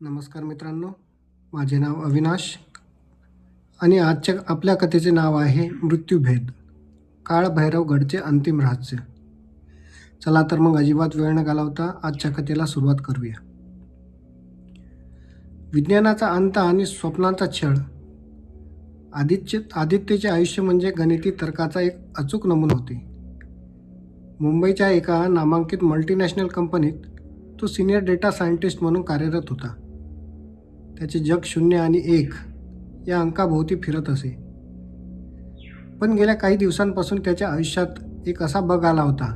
नमस्कार मित्रांनो माझे नाव अविनाश आणि आजच्या आपल्या कथेचे नाव आहे मृत्यूभेद काळ भैरवगडचे अंतिम रहस्य. चला तर मग अजिबात वेळ न घालवता आजच्या कथेला सुरुवात करूया. विज्ञानाचा अंत आणि स्वप्नांचा छळ. आदित्य आदित्यचे आयुष्य म्हणजे गणिती तर्काचा एक अचूक नमुना होते. मुंबईच्या एका नामांकित मल्टीनॅशनल कंपनीत तो सिनियर डेटा सायंटिस्ट म्हणून कार्यरत होता. त्याचे जग शून्य आणि एक या अंकाभोवती फिरत असे. पण गेल्या काही दिवसांपासून त्याच्या आयुष्यात एक असा बग आला होता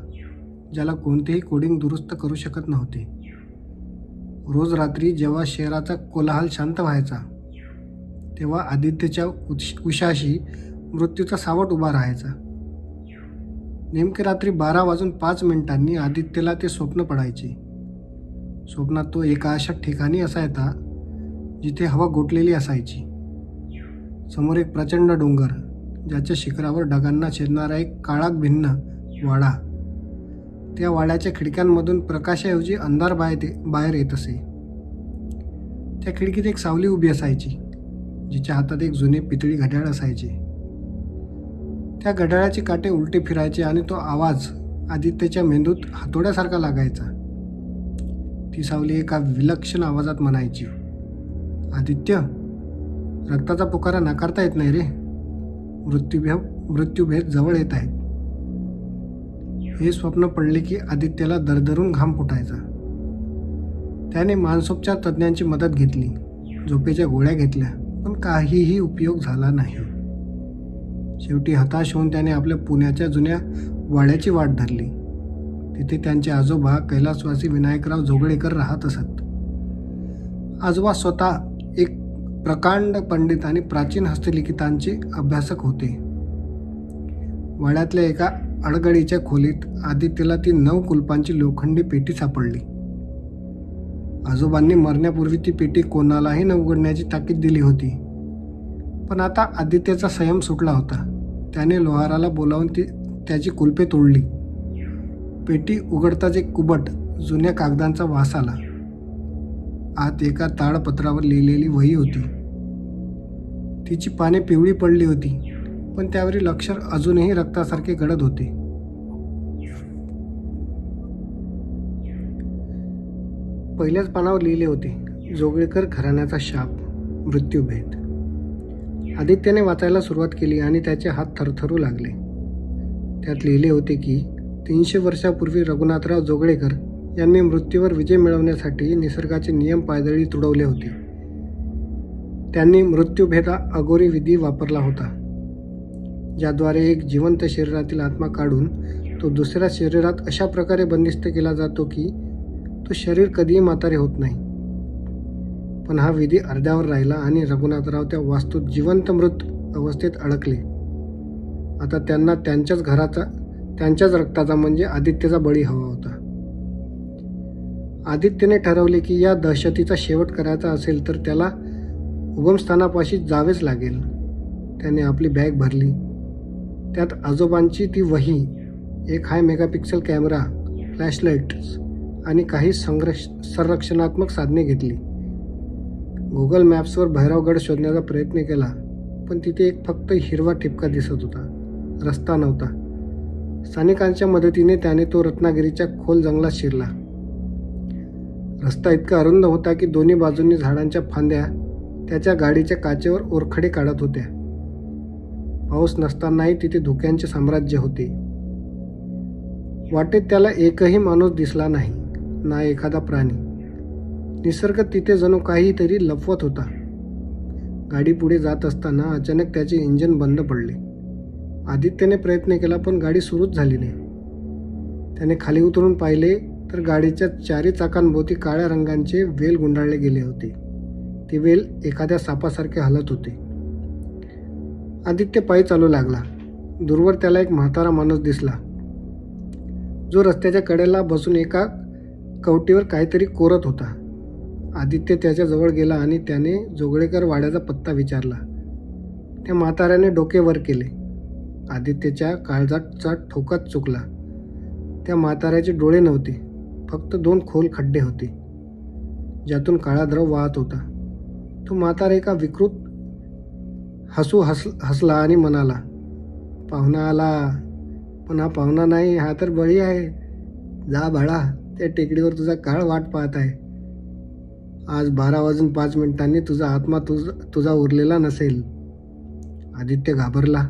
ज्याला कोणतेही कोडिंग दुरुस्त करू शकत नव्हते. रोज रात्री जेव्हा शहराचा कोलाहल शांत व्हायचा तेव्हा आदित्यच्या उश उशाशी मृत्यूचा सावट उभा राहायचा. नेमके रात्री बारा वाजून पाच मिनिटांनी आदित्यला ते स्वप्न पडायचे. स्वप्नात तो एका अशा ठिकाणी असायचा जिथे हवा गोठलेली असायची. समोर एक प्रचंड डोंगर ज्याच्या शिखरावर ढगांना छेदणारा एक काळाक भिन्न वाडा. त्या वाड्याच्या खिडक्यांमधून प्रकाशाऐवजी अंधार बाहेर बाहेर येत असे. त्या खिडकीत एक सावली उभी असायची जिच्या हातात एक जुने पितळी घड्याळ असायचे. त्या घड्याळाचे काटे उलटे फिरायचे आणि तो आवाज आदित्यच्या मेंदूत हातोड्यासारखा लागायचा. ती सावली एका विलक्षण आवाजात म्हणायची आदित्य रक्ताचा पुकारा नाकारता येत नाही रे. मृत्यूभेव मृत्यूभेद जवळ येत आहेत हे स्वप्न पडले की आदित्याला दरदरून घाम फुटायचा. त्याने मानसोपचार तज्ज्ञांची मदत घेतली झोपेच्या गोळ्या घेतल्या पण काहीही उपयोग झाला नाही. शेवटी हताश होऊन त्याने आपल्या पुण्याच्या जुन्या वाड्याची वाट धरली. तिथे त्यांचे आजोबा कैलासवासी विनायकराव जोगळेकर राहत असत. आजोबा स्वतः प्रकांड पंडित आणि प्राचीन हस्तलिखितांचे अभ्यासक होते. वड्यातल्या एका अडगडीच्या खोलीत आदित्यला ती नऊ कुलपांची लोखंडी पेटी सापडली. आजोबांनी मरण्यापूर्वी ती पेटी कोणालाही न उघडण्याची ताकीद दिली होती. पण आता आदित्यचा संयम सुटला होता. त्याने लोहाराला बोलावून ती त्याची कुलपे तोडली. पेटी उघडताच एक कुबट जुन्या कागदांचा वास आला. आत एका ताडपत्रावर लिहिलेली वही होती. तिची पाने पिवळी पडली होती पण त्यावरील अक्षर अजूनही रक्तासारखे गडद होते. पहिल्याच पानावर लिहिले होते जोगळेकर घराण्याचा शाप मृत्यूभेद. आदित्याने वाचायला सुरुवात केली आणि त्याचे हात थरथरू लागले. त्यात लिहिले होते की तीनशे वर्षापूर्वी रघुनाथराव जोगळेकर यांनी मृत्यूवर विजय मिळवण्यासाठी निसर्गाचे नियम पायदळी तुडवले होते. त्यांनी मृत्यूभेदा अगोरी विधी वापरला होता ज्याद्वारे एक जिवंत शरीरातील आत्मा काढून तो दुसऱ्या शरीरात अशा प्रकारे बंदिस्त केला जातो की तो शरीर कधीही म्हातारे होत नाही. पण हा विधी अर्ध्यावर राहिला आणि रघुनाथराव त्या वास्तूत जिवंत मृत अवस्थेत अडकले. आता त्यांना त्यांच्याच घराचा त्यांच्याच रक्ताचा म्हणजे आदित्यचा बळी हवा होता. आदित्यने ठरवले की या दहशतीचा शेवट करायचा असेल तर त्याला उगमस्थानापाशी जावेच लागेल. त्याने आपली बॅग भरली. त्यात आजोबांची ती वही एक हाय मेगापिक्सल कॅमेरा फ्लॅशलाईट्स आणि काही संरक्ष संरक्षणात्मक साधने घेतली. गुगल मॅप्सवर भैरवगड शोधण्याचा प्रयत्न केला पण तिथे एक फक्त हिरवा ठिपका दिसत होता. रस्ता नव्हता. स्थानिकांच्या मदतीने त्याने तो रत्नागिरीच्या खोल जंगलात शिरला. रस्ता इतका अरुंद होता की दोन्ही बाजूंनी झाडांच्या फांद्या त्याच्या गाडीच्या काचेवर ओरखडे काढत होत्या. पाऊस नसतानाही तिथे धुक्यांचे साम्राज्य होते. वाटेत त्याला एकही माणूस दिसला नाही ना एखादा प्राणी. निसर्ग तिथे जणू काहीतरी लपवत होता. गाडी पुढे जात असताना अचानक त्याचे इंजिन बंद पडले. आदित्यने प्रयत्न केला पण गाडी सुरूच झाली नाही. त्याने खाली उतरून पाहिले तर गाडीच्या चारी चाकांभोवती काळ्या रंगांचे वेल गुंडाळले गेले होते. ते वेल एखाद्या सापासारखे हलत होते. आदित्य पायी चालू लागला. दूरवर त्याला एक म्हातारा माणूस दिसला. जो रस्त्याच्या कडेला बसून एका कवटीवर काहीतरी कोरत होता. आदित्य त्याच्याजवळ गेला आणि त्याने जोगळेकर वाड्याचा पत्ता विचारला. त्या म्हाताऱ्याने डोके वर केले. आदित्यच्या काळजाचा ठोकाच चुकला. त्या म्हाताऱ्याचे डोळे नव्हते. फक्त दोन खोल खड्डे होते. ज्यातून काळा द्रव वाहत होता. तो म्हातारा एका विकृत हसू हस हसला आणि म्हणाला पाहुणा आला. पण हा पाहुणा नाही हा तर बळी आहे. जा भळा त्या टेकडीवर तुझा काळ वाट पाहत आहे. आज बारा वाजून पाच मिनिटांनी तुझा आत्मा तुझ तुझा उरलेला नसेल. आदित्य घाबरला.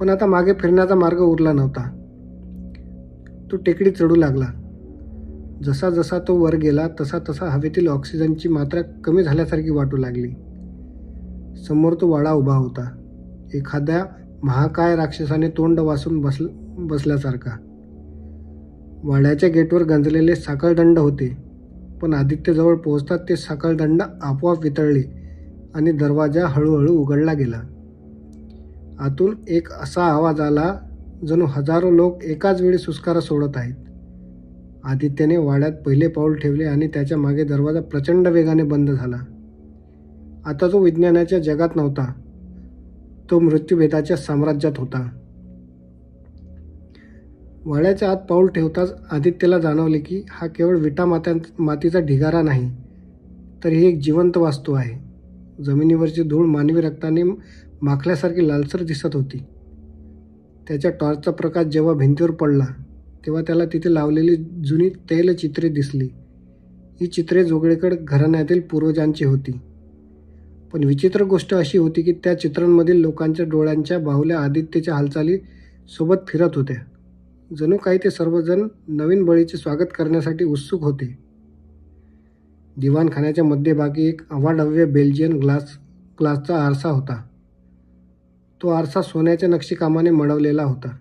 पण आता मागे फिरण्याचा मार्ग उरला नव्हता. तो टेकडी चढू लागला. जसा जसा तो वर गेला तसा तसा हवेतील ऑक्सिजनची मात्रा कमी झाल्यासारखी वाटू लागली. समोर तो वाडा उभा होता. एखाद्या महाकाय राक्षसाने तोंड वासून बसल बसल्यासारखा. वाड्याच्या गेटवर गंजलेले साखळदंड होते पण आदित्यजवळ पोहोचतात ते साखळदंड आपोआप वितळले आणि दरवाजा हळूहळू उघडला गेला. आतून एक असा आवाज आला जणू हजारो लोक एकाच वेळी सुस्कारा सोडत आहेत. आदित्यने वाड्यात पहिले पाऊल ठेवले आणि त्याच्यामागे दरवाजा प्रचंड वेगाने बंद झाला. आता तो विज्ञानाच्या जगात नव्हता. तो मृत्यूभेदाच्या साम्राज्यात होता. वाड्याच्या आत पाऊल ठेवताच आदित्यला जाणवले की हा केवळ विटा मात्या मातीचा ढिगारा नाही तर ही एक जिवंत वास्तू आहे. जमिनीवरची धूळ मानवी रक्ताने माखल्यासारखी लालसर दिसत होती. त्याच्या टॉर्चचा प्रकाश जेव्हा भिंतीवर पडला तेव्हा त्याला तिथे लावलेली जुनी तैलचित्रे दिसली. ही चित्रे जोगळेकड घराण्यातील पूर्वजांची होती. पण विचित्र गोष्ट अशी होती की त्या चित्रांमधील लोकांच्या डोळ्यांच्या बाहुल्या आदित्यच्या हालचाली सोबत फिरत होत्या. जणू काही ते सर्वजण नवीन बळीचे स्वागत करण्यासाठी उत्सुक होते. दिवाणखान्याच्या मध्यभागी एक अवाढव्य बेल्जियन ग्लास ग्लासचा आरसा होता. तो आरसा सोन्याच्या नक्षीकामाने मडवलेला होता.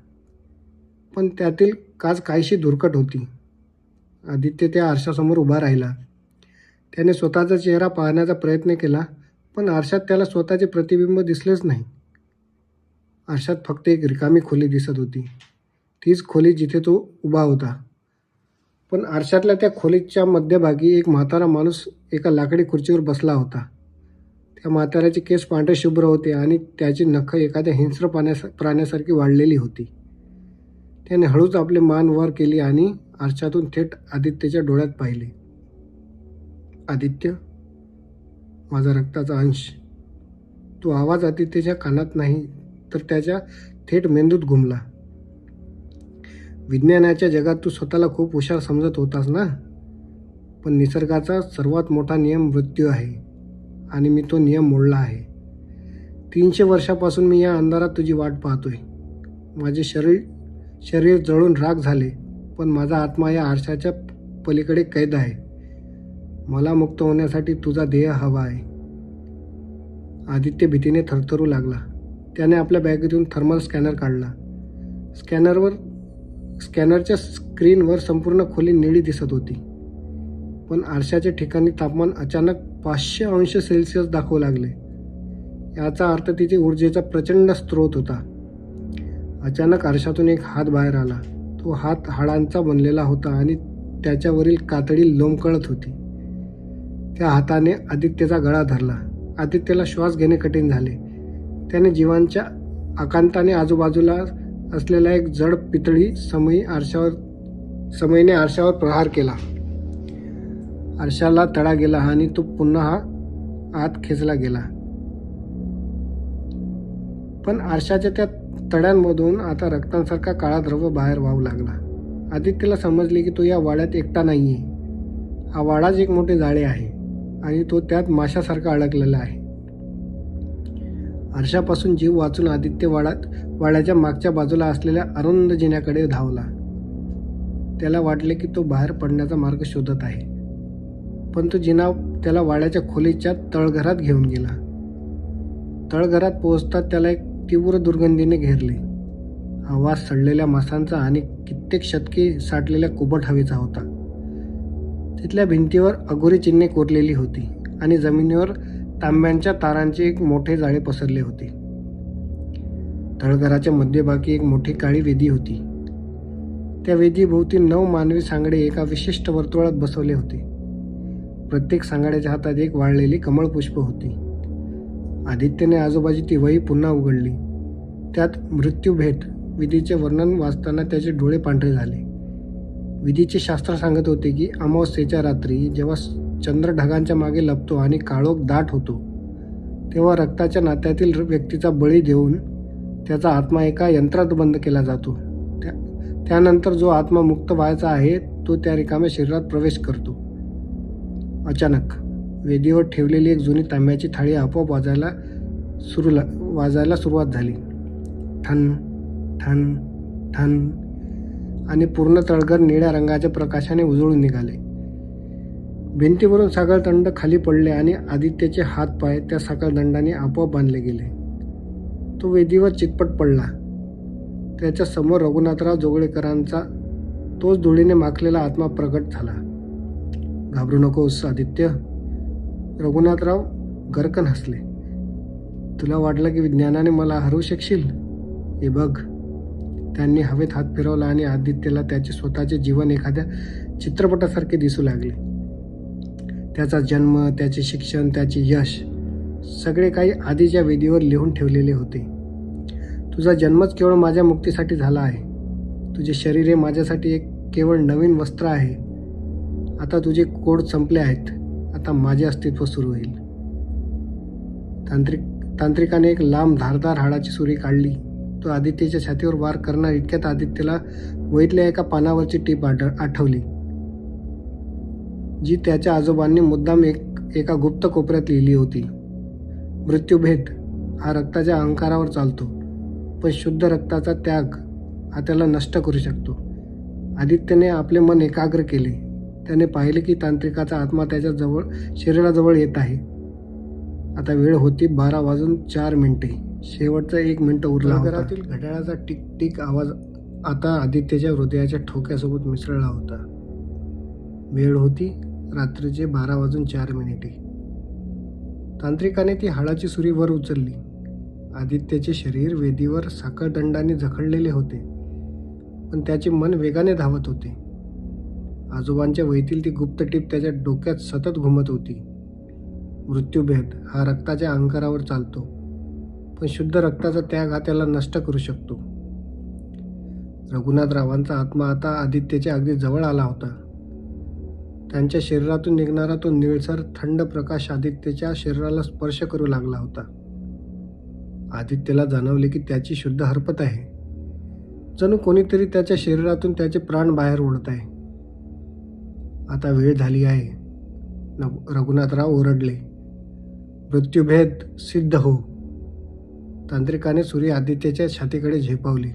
पण त्यातील काच काहीशी दुर्कट होती. आदित्य त्या आरशासमोर उभा राहिला. त्याने स्वतःचा चेहरा पाहण्याचा प्रयत्न केला पण आरशात त्याला स्वतःचे प्रतिबिंब दिसलेच नाही. आरशात फक्त एक रिकामी खोली दिसत होती. तीच खोली जिथे तो उभा होता. पण आरशातल्या त्या खोलीच्या मध्यभागी एक म्हातारा माणूस एका लाकडी खुर्चीवर बसला होता. त्या म्हाताऱ्याचे केस पांढरे शुभ्र होते आणि त्याची नखं एखाद्या हिंस्र पाण्यास प्राण्यासारखी वाढलेली होती. त्याने हळूच आपले मान वर केली आणि आरशातून थेट आदित्यच्या डोळ्यात पाहिले. आदित्य माझा रक्ताचा अंश. तो आवाज आदित्यच्या कानात नाही तर त्याच्या थेट मेंदूत घुमला. विज्ञानाच्या जगात तू स्वतःला खूप हुशार समजत होतास ना? पण निसर्गाचा सर्वात मोठा नियम मृत्यू आहे आणि मी तो नियम मोडला आहे. तीनशे वर्षापासून मी या अंधारात तुझी वाट पाहतोय. माझे शरीर शरीर जळून राग झाले पण माझा आत्मा या आरशाच्या पलीकडे कैद आहे. मला मुक्त होण्यासाठी तुझा ध्येय हवा आहे. आदित्य भीतीने थरथरू लागला. त्याने आपल्या बॅगेतून थर्मल स्कॅनर काढला. स्कॅनरवर स्कॅनरच्या स्क्रीनवर संपूर्ण खोली निळी दिसत होती. पण आरशाच्या ठिकाणी तापमान अचानक पाचशे अंश सेल्सिअस दाखवू लागले. याचा अर्थ तिथे ऊर्जेचा प्रचंड स्रोत होता. अचानक आरशातून एक हात बाहेर आला. तो हात हाडांचा बनलेला होता आणि त्याच्यावरील कातडी लोंबकळत होती. त्या हाताने आदित्यचा गळा धरला. आदित्यला श्वास घेणे कठीण झाले. त्याने जीवांच्या आकांताने आजूबाजूला असलेला एक जड पितळी समयी आरशावर समयीने आरशावर प्रहार केला. आरशाला तडा गेला आणि तो पुन्हा आत खेचला गेला. पण आरशाच्या त्या तड्यांमधून आता रक्तांसारखा काळा द्रव बाहेर वाहू लागला. आदित्यला समजले की तो या वाड्यात एकटा नाही आहे हा वाडाच एक मोठे जाळे आहे आणि तो त्यात माशासारखा अडकलेला आहे. आरशापासून जीव वाचून आदित्य वाड्यात वाड्याच्या मागच्या बाजूला असलेल्या अरुंद जिन्याकडे धावला. त्याला वाटले की तो बाहेर पडण्याचा मार्ग शोधत आहे. पण तो जिना त्याला वाड्याच्या खोलीच्या तळघरात घेऊन गेला. तळघरात पोहोचता त्याला एक तीव्र दुर्गंधीने घेरले. आवाज सडलेल्या मासांचा आणि कित्येक शतके साठलेल्या कुबट हवेचा होता. तिथल्या भिंतीवर अघोरी चिन्हे कोरलेली होती आणि जमिनीवर तांब्यांच्या तारांचे एक मोठे जाळे पसरले होते. तळघराच्या मध्यभागी एक मोठी काळी वेदी होती. त्या वेदीभोवती नऊ मानवी सांगडे एका विशिष्ट वर्तुळात बसवले होते. प्रत्येक सांगाड्याच्या हातात एक वाळलेली कमळपुष्प होती. आदित्यने आजोबाची ती वही पुन्हा उघडली. त्यात मृत्यूभेट विधीचे वर्णन वाचताना त्याचे डोळे पांढरे झाले. विधीचे शास्त्र सांगत होते की अमावस्येच्या रात्री जेव्हा चंद्र ढगांच्या मागे लपतो आणि काळोख दाट होतो तेव्हा रक्ताच्या नात्यातील व्यक्तीचा बळी देऊन त्याचा आत्मा एका यंत्रात बंद केला जातो. त्या त्यानंतर जो आत्मा मुक्त व्हायचा आहे तो त्या रिकाम्या शरीरात प्रवेश करतो. अचानक वेदीवर ठेवलेली एक जुनी तांब्याची थाळी आपोआप वाजायला सुरू ला वाजायला सुरुवात झाली. ठन ठन ठन आणि पूर्ण तळघर निळ्या रंगाच्या प्रकाशाने उजळून निघाले. भिंतीवरून साखळदंड खाली पडले आणि आदित्यचे हात पाय त्या साखळदंडाने आपोआप बांधले गेले. तो वेदीवर चितपट पडला. त्याच्यासमोर रघुनाथराव जोगळेकरांचा तोच धुळीने माखलेला आत्मा प्रकट झाला. घाबरू नकोस आदित्य. रघुनाथराव गरकन हसले. तुला वाटलं की विज्ञानाने मला हरवू शकशील? हे बघ. त्यांनी हवेत हात फिरवला आणि आदित्यला त्याचे स्वतःचे जीवन एखाद्या चित्रपटासारखे दिसू लागले. त्याचा जन्म त्याचे शिक्षण त्याचे यश सगळे काही आधीच्या वेदीवर लिहून ठेवलेले होते. तुझा जन्मच केवळ माझ्या मुक्तीसाठी झाला आहे. तुझे शरीर हे माझ्यासाठी एक केवळ नवीन वस्त्र आहे. आता तुझे कोड संपले आहेत. आता माझे अस्तित्व सुरू होईल. तांत्रिक तांत्रिकाने एक लांब धारदार हाडाची सुरी काढली. तो आदित्यच्या छातीवर वार करणार इतक्यात आदित्यला वहीतल्या एका पानावरची टीप आठ आठवली. जी त्याच्या आजोबांनी मुद्दाम एक एका गुप्त कोपऱ्यात लिहिली होती. मृत्यूभेद हा रक्ताच्या अहंकारावर चालतो. पण शुद्ध रक्ताचा त्याग हा त्याला नष्ट करू शकतो. आदित्यने आपले मन एकाग्र केले. त्याने पाहिले की तांत्रिकाचा आत्मा त्याच्याजवळ शरीराजवळ येत आहे. आता वेळ होती बारा वाजून चार मिनिटे. शेवटचा एक मिनिट उरला घरातील घड्याळाचा टिक टिक आवाज आता आदित्यच्या हृदयाच्या ठोक्यासोबत मिसळला होता. वेळ होती रात्रीचे बारा वाजून चार मिनिटे. तांत्रिकाने ती हाडाची सुरी वर उचलली. आदित्यचे शरीर वेदीवर साखळदंडाने झखडलेले होते. पण त्याचे मन वेगाने धावत होते. आजोबांच्या वहीतील ती गुप्त टीप त्याच्या डोक्यात सतत घुमत होती. मृत्यूभेद हा रक्ताच्या अंकारावर चालतो. पण शुद्ध रक्ताचा त्याग हा त्याला नष्ट करू शकतो. रघुनाथरावांचा आत्मा आता आदित्यच्या अगदी जवळ आला होता. त्यांच्या शरीरातून निघणारा तो निळसर थंड प्रकाश आदित्यच्या शरीराला स्पर्श करू लागला होता. आदित्यला जाणवले की त्याची शुद्ध हरपत आहे. जणू कोणीतरी त्याच्या शरीरातून त्याचे प्राण बाहेर ओढत आहे. आता वेळ झाली आहे. रघुनाथराव ओरडले मृत्यूभेद सिद्ध हो. तांत्रिकाने सूर्य आदित्यच्या छातीकडे झेपावली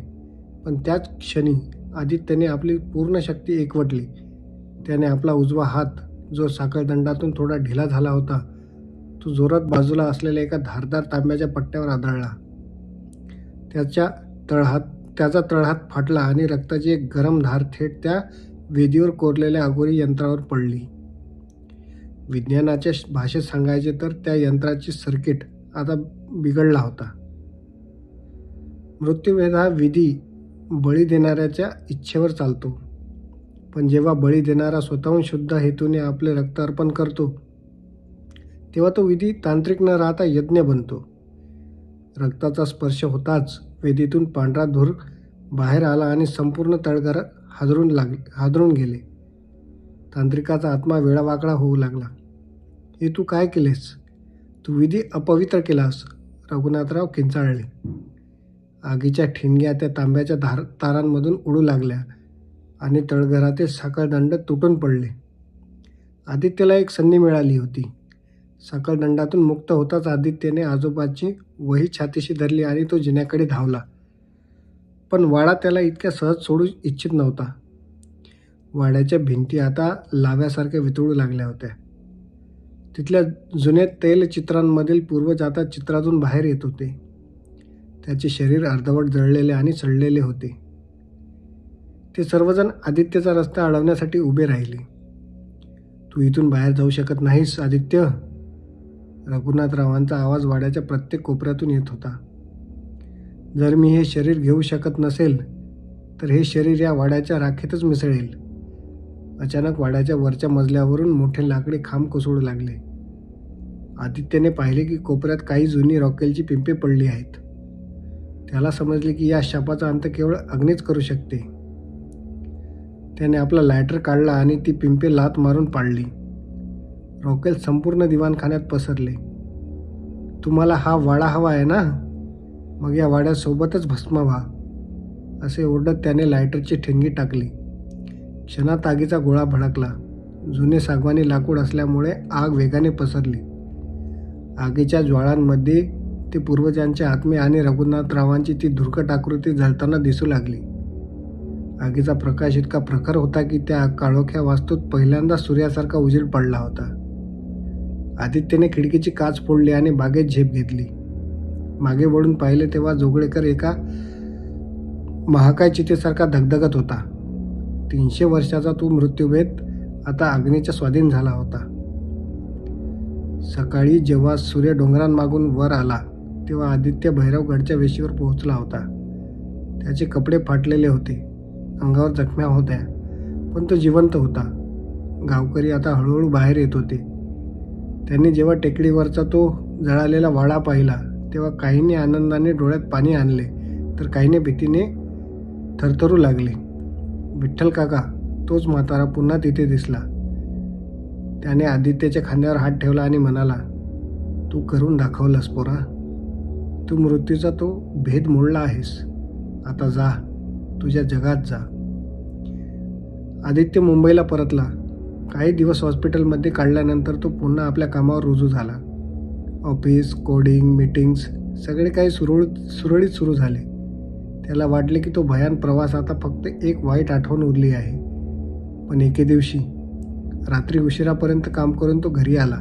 पण त्याच क्षणी आदित्याने आपली पूर्ण शक्ती एकवटली. त्याने आपला उजवा हात जो साखळदंडातून थोडा ढिला झाला होता तो जोरात बाजूला असलेल्या एका धारदार तांब्याच्या पट्ट्यावर आदळला. त्याच्या तळहात त्याचा तळहात फाटला आणि रक्ताची एक गरम धार थेट त्या वेदीवर कोरलेल्या अघोरी यंत्रावर पडली. विज्ञानाच्या भाषेत सांगायचे तर त्या यंत्राची सर्किट आता बिघडला होता. मृत्यूवेद हा विधी बळी देणाऱ्याच्या इच्छेवर चालतो. पण जेव्हा बळी देणारा स्वतःहून शुद्ध हेतूने आपले रक्त अर्पण करतो तेव्हा तो विधी तांत्रिक न राहता यज्ञ बनतो. रक्ताचा स्पर्श होताच वेदीतून पांढरा धूर बाहेर आला आणि संपूर्ण तळघर हादरून लाग हादरून गेले. तांत्रिकाचा आत्मा वेळावाकडा होऊ लागला. हे तू काय केलेस? तू विधी अपवित्र केलास? रघुनाथराव किंचाळले. आगीच्या ठिणग्या त्या तांब्याच्या धार तारांमधून उडू लागल्या आणि तळघरातील साखळदंड तुटून पडले. आदित्यला एक संधी मिळाली होती. साखळदंडातून मुक्त होताच आदित्यने आजोबाची वही छातीशी धरली आणि तो जिन्याकडे धावला. पण वाडा त्याला इतक्या सहज सोडू इच्छित नव्हता. वाड्याच्या भिंती आता लाव्यासारख्या वितळू लागल्या होत्या. तिथल्या जुन्या तैलचित्रांमधील पूर्वज आता चित्रातून बाहेर येत होते. त्याचे शरीर अर्धवट जळलेले आणि सडलेले होते. ते सर्वजण आदित्यचा रस्ता अडवण्यासाठी उभे राहिले. तू इथून बाहेर जाऊ शकत नाहीस आदित्य. रघुनाथरावांचा आवाज वाड्याच्या प्रत्येक कोपऱ्यातून येत होता. जर मी हे शरीर घेऊ शकत नसेल तर हे शरीर या वाड्याच्या राखेतच मिसळेल. अचानक वाड्याच्या वरच्या मजल्यावरून मोठे लाकडे खांब कोसळू लागले. आदित्यने पाहिले की कोपऱ्यात काही जुनी रॉकेलची पिंपे पडली आहेत. त्याला समजले की या शापाचा अंत केवळ अग्नीच करू शकते. त्याने आपला लायटर काढला आणि ती पिंपे लात मारून पाडली. रॉकेल संपूर्ण दिवाणखान्यात पसरले. तुम्हाला हा वाडा हवा आहे ना? मग या वाड्यासोबतच भस्म व्हा असे ओरडत त्याने लायटरची ठिणगी टाकली. क्षणात आगीचा गोळा भडकला. जुने सागवानी लाकूड असल्यामुळे आग वेगाने पसरली. आगीच्या ज्वाळांमध्ये ते पूर्वजांचे आत्मे आणि रघुनाथरावांची ती धुरकट आकृती झळताना दिसू लागली. आगीचा प्रकाश इतका प्रखर होता की त्या काळोख्या वास्तूत पहिल्यांदा सूर्यासारखा उजेड पडला होता. आदित्यने खिडकीची काच फोडली आणि बागेत झेप घेतली. मागे वळून पाहिले तेव्हा जोगळेकर एका महाकाय चितेसारखा धगधगत होता. तीनशे वर्षाचा तो मृत्यूभेद आता अग्नीच्या स्वाधीन झाला होता. सकाळी जेव्हा सूर्य डोंगरांमागून वर आला तेव्हा आदित्य भैरवगडच्या वेशीवर पोहोचला होता. त्याचे कपडे फाटलेले होते अंगावर जखम्या होत्या पण तो जिवंत होता. गावकरी आता हळूहळू बाहेर येत होते. त्यांनी जेव्हा टेकडीवरचा तो जळालेला वाडा पाहिला तेव्हा काहींनी आनंदाने डोळ्यात पाणी आणले तर काहीने भीतीने थरथरू लागले. विठ्ठल काका तोच म्हातारा पुन्हा तिथे दिसला. त्याने आदित्यच्या खांद्यावर हात ठेवला आणि म्हणाला तू करून दाखवलंस पोरा. तू मृत्यूचा तो भेद मोडला आहेस. आता जा तुझ्या जगात जा. आदित्य मुंबईला परतला. काही दिवस हॉस्पिटलमध्ये काढल्यानंतर तो पुन्हा आपल्या कामावर रुजू झाला. ऑफिस कोडिंग मीटिंग्स सगळे काही सुरळीत सुरळीत सुरू झाले. त्याला वाटले की तो भयान प्रवास आता फक्त एक वाईट आठवण उरली आहे. पण एके दिवशी रात्री उशिरापर्यंत काम करून तो घरी आला.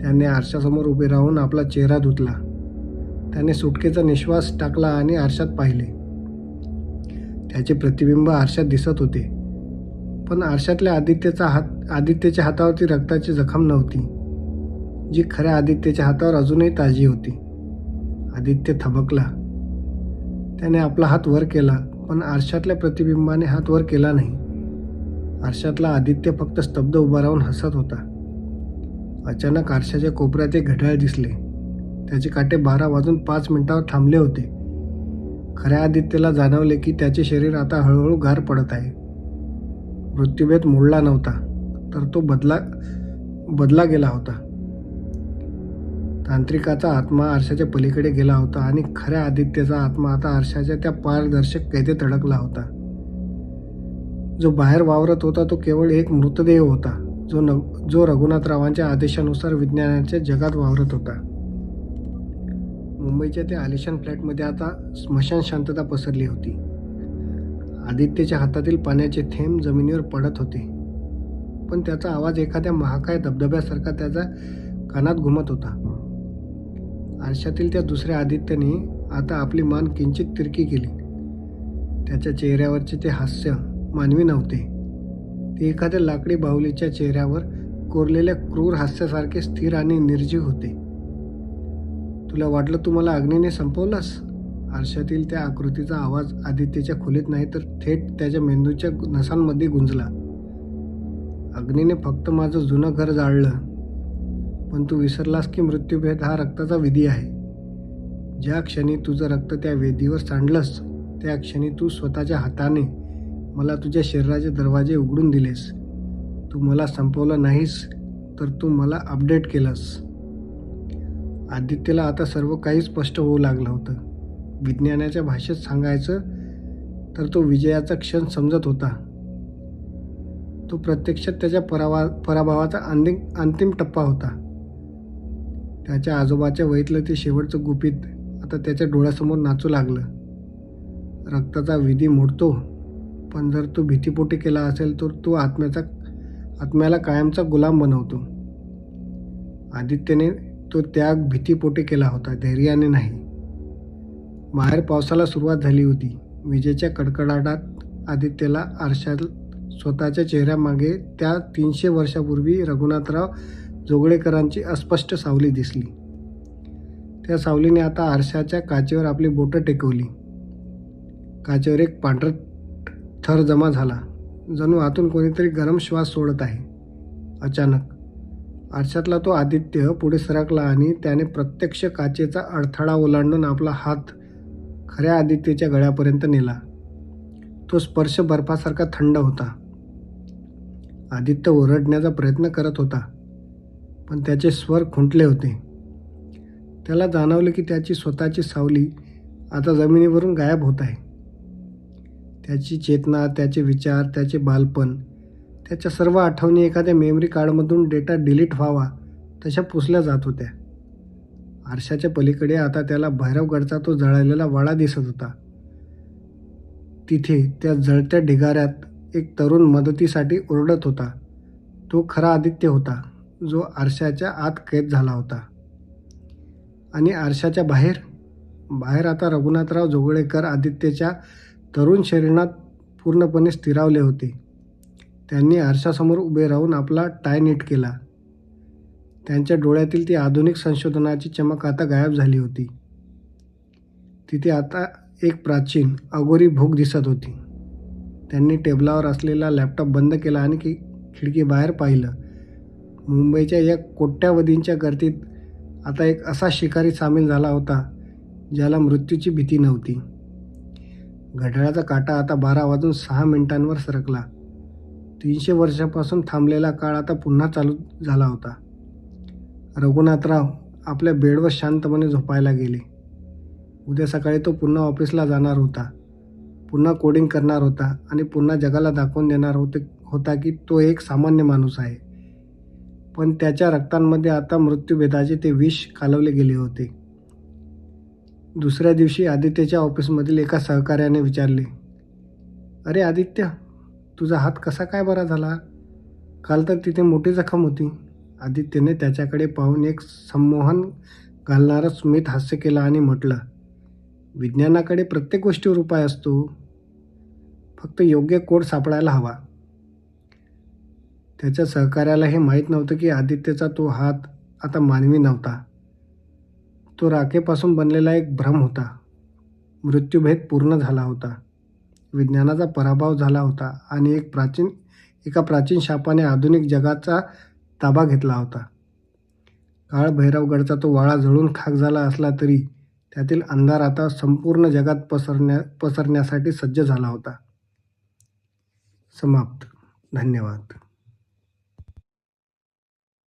त्याने आरशासमोर उभे राहून आपला चेहरा धुतला. त्याने सुटकेचा निश्वास टाकला आणि आरशात पाहिले. त्याचे प्रतिबिंब आरशात दिसत होते. पण आरशातल्या आदित्यचा हात आदित्यच्या हातावरती रक्ताची जखम नव्हती. जी खऱ्या आदित्यच्या हातावर अजूनही ताजी होती. आदित्य थबकला. त्याने आपला हात वर केला पण आरशातल्या प्रतिबिंबाने हात वर केला नाही. आरशातला आदित्य फक्त स्तब्ध उभा राहून हसत होता. अचानक आरशाच्या कोपऱ्यात एक घड्याळ दिसले. त्याचे काटे बारा वाजून पाच मिनिटावर थांबले होते. खऱ्या आदित्यला जाणवले की त्याचे शरीर आता हळूहळू गार पडत आहे. मृत्यूभेद मोडला नव्हता तर तो बदला बदला गेला होता. तांत्रिकाचा आत्मा आरशाच्या पलीकडे गेला होता आणि खऱ्या आदित्यचा आत्मा आता आरशाच्या त्या पारदर्शक कैदेत अडकला होता. जो बाहेर वावरत होता तो केवळ एक मृतदेह होता जो न जो रघुनाथरावांच्या आदेशानुसार विज्ञानाच्या जगात वावरत होता. मुंबईच्या त्या आलिशान फ्लॅटमध्ये आता स्मशान शांतता पसरली होती. आदित्यच्या हातातील पाण्याचे थेंब जमिनीवर पडत होते. पण त्याचा आवाज एखाद्या महाकाय धबधब्यासारखा त्याचा कानात घुमत होता. आरशातील त्या दुसऱ्या आदित्यने आता आपली मान किंचित तिरकी केली. त्याच्या चेहऱ्यावरचे ते हास्य मानवी नव्हते. ते एखाद्या लाकडी बाहुलीच्या चेहऱ्यावर कोरलेल्या क्रूर हास्यासारखे स्थिर आणि निर्जीव होते. तुला वाटलं तू मला अग्नीने संपवलंस? आरशातील त्या आकृतीचा आवाज आदित्यच्या खोलीत नाही तर थेट त्याच्या मेंदूच्या नसांमध्ये गुंजला. अग्नीने फक्त माझं जुनं घर जाळलं. पण तू विसरलास की मृत्यूभेद हा रक्ताचा विधी आहे. ज्या क्षणी तुझं रक्त त्या वेदीवर सांडलंस त्या क्षणी तू स्वतःच्या हाताने मला तुझ्या शरीराचे दरवाजे उघडून दिलेस. तू मला संपवलं नाहीस तर तू मला अपडेट केलंस. आदित्यला आता सर्व काही स्पष्ट होऊ लागलं होतं. विज्ञानाच्या भाषेत सांगायचं तर तो विजयाचा क्षण समजत होता. तो प्रत्यक्षात त्याच्या परावा पराभवाचा अंतिम अंतिम टप्पा होता. त्याच्या आजोबाच्या वहीतलं ते शेवटचं गुपित आता त्याच्या डोळ्यासमोर नाचू लागलं. रक्ताचा विधी मोडतो पण जर तो भीतीपोटी केला असेल तर तो आत्म्याचा आत्म्याला कायमचा गुलाम बनवतो. आदित्यने तो त्याग भीतीपोटी केला होता धैर्याने नाही. बाहेर पावसाला सुरुवात झाली होती. विजेच्या कडकडाटात आदित्यला आरशात स्वतःच्या चेहऱ्यामागे त्या तीनशे वर्षापूर्वी रघुनाथराव जोगळेकरांची अस्पष्ट सावली दिसली. त्या सावलीने आता आरशाच्या काचेवर आपली बोटं टेकवली. काचेवर एक पांढरा थर जमा झाला. जणू आतून कोणीतरी गरम श्वास सोडत आहे. अचानक. आरशातला तो आदित्य पुढे सरकला आणि त्याने प्रत्यक्ष काचेचा अडथळा ओलांडून आपला हात खऱ्या आदित्यच्या गळ्यापर्यंत नेला. तो स्पर्श बर्फासारखा थंड होता. आदित्य ओरडण्याचा प्रयत्न करत होता. पण त्याचे स्वर खुंटले होते. त्याला जाणवले की त्याची स्वतःची सावली आता जमिनीवरून गायब होत आहे. त्याची चेतना त्याचे विचार त्याचे बालपण त्याच्या सर्व आठवणी एखाद्या मेमरी कार्डमधून डेटा डिलीट व्हावा तशा पुसल्या जात होत्या. आरशाच्या पलीकडे आता त्याला भैरवगडचा तो जळालेला वाडा दिसत होता. तिथे त्या जळत्या ढिगाऱ्यात एक तरुण मदतीसाठी ओरडत होता. तो खरा आदित्य होता. जो आरशाच्या आत कैद झाला होता. आणि आरशाच्या बाहेर बाहेर आता रघुनाथराव जोगळेकर आदित्यच्या तरुण शरीरात पूर्णपणे स्थिरावले होते. त्यांनी आरशासमोर उभे राहून आपला टाय नीट केला. त्यांच्या डोळ्यातील ती आधुनिक संशोधनाची चमक आता गायब झाली होती. तिथे आता एक प्राचीन अगोरी भूक दिसत होती. त्यांनी टेबलावर असलेला लॅपटॉप बंद केला आणि की खिडकी बाहेर पाहिलं. मुंबईच्या या कोट्यावधींच्या गर्दीत आता एक असा शिकारी सामील झाला होता ज्याला मृत्यूची भीती नव्हती. घड्याळाचा काटा आता बारा वाजून सहा मिनिटांवर सरकला. तीनशे वर्षापासून थांबलेला काळ आता पुन्हा चालू झाला होता. रघुनाथराव आपल्या बेडवर शांतपणे झोपायला गेले. उद्या सकाळी तो पुन्हा ऑफिसला जाणार होता. पुन्हा कोडिंग करणार होता आणि पुन्हा जगाला दाखवून देणार होते होता की तो एक सामान्य माणूस आहे. पण त्याच्या रक्तांमध्ये आता मृत्यूभेदाचे ते विष कालवले गेले होते. दुसऱ्या दिवशी आदित्यच्या ऑफिसमधील एका सहकार्याने विचारले अरे आदित्य तुझा हात कसा काय बरा झाला? काल तर तिथे मोठी जखम होती. आदित्यने त्याच्याकडे पाहून एक संमोहन घालणारं स्मित हास्य केलं आणि म्हटलं विज्ञानाकडे प्रत्येक गोष्टीवर उपाय असतो. फक्त योग्य कोड सापडायला हवा. त्याच्या सहकार्याला हे माहीत नव्हतं की आदित्यचा तो हात आता मानवी नव्हता. तो राखेपासून बनलेला एक भ्रम होता. मृत्यूभेद पूर्ण झाला होता. विज्ञानाचा पराभव झाला होता आणि एक प्राचीन एका प्राचीन शापाने आधुनिक जगाचा ताबा घेतला होता. काळ भैरवगडचा तो वाळा जळून खाक झाला असला तरी त्यातील अंधार आता संपूर्ण जगात पसरण्या पसरण्यासाठी सज्ज झाला होता. समाप्त. धन्यवाद.